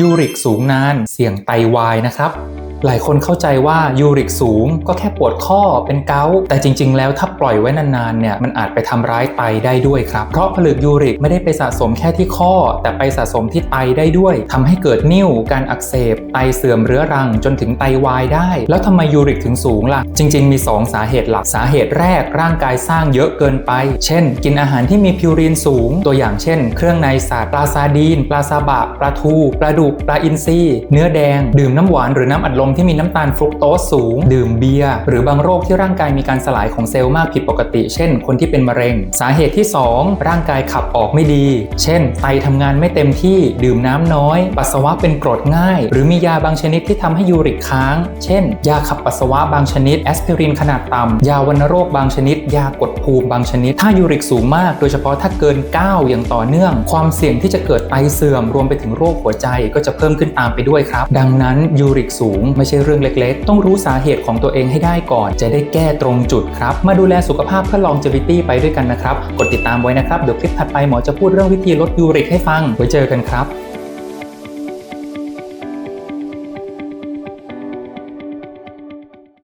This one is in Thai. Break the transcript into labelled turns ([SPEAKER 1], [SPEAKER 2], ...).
[SPEAKER 1] ยูริกสูงนานเสี่ยงไตวายนะครับ หลายคนเข้าใจว่ายูริกสูงก็แค่ปวดข้อเป็นเกาต์แต่จริง ๆ แล้วถ้าปล่อยไว้นานๆเนี่ยมันอาจไปทำร้ายไตได้ด้วยครับ เพราะผลึกยูริกไม่ได้ไปสะสมแค่ที่ข้อ แต่ไปสะสมที่ไตได้ด้วยทำให้เกิดนิ่วการอักเสบ ไตเสื่อมเรื้อรังจนถึงไตวายได้ แล้วทำไมยูริกถึงสูงล่ะ จริง ๆ มี 2 สาเหตุหลักสาเหตุแรกร่างกายสร้างเยอะเกินไป เช่น กินอาหารที่มีพิวรีนสูง ตัวอย่างเช่น เครื่องในสัตว์ปลาซาดีน ปลาซาบะปลาทูปลาดุกปลาอินทรีเนื้อแดง ดื่มน้ำหวานหรือน้ำอัดลมที่มีน้ำตาลฟรุกโตสสูง ดื่มเบียร์หรือบางโรคที่ร่างกายมีการสลายของเซลล์มากผิดปกติ เช่น คนที่เป็นมะเร็ง สาเหตุที่ 2 ร่างกายขับออกไม่ดี เช่น ไตทำงานไม่เต็มที่ดื่มน้ำน้อย ปัสสาวะเป็นกรดง่าย หรือมียาบางชนิดที่ทำให้ยูริกค้าง เช่น ยาขับปัสสาวะบางชนิดแอสไพรินขนาดต่ำยาวัณโรคบางชนิด ยากดภูมิบางชนิด ถ้ายูริกสูงมาก โดยเฉพาะถ้าเกิน 9 อย่างต่อเนื่อง ความเสี่ยงที่จะเกิดไตเสื่อมรวมไปถึงโรคหัวใจก็จะเพิ่มขึ้นตามไปด้วยครับ ดังนั้นยูริกสูงไม่ใช่เรื่องเล็ก ๆ ต้องรู้สาเหตุของตัวเองให้ได้ก่อน จะได้แก้ตรงจุดครับ มาดูแลสุขภาพเพื่อ longevity ไปด้วยกันนะครับ กดติดตามไว้นะครับ เดี๋ยวคลิปถัดไปหมอจะพูดเรื่องวิธีลดยูริกให้ฟัง ไว้เจอกันครับ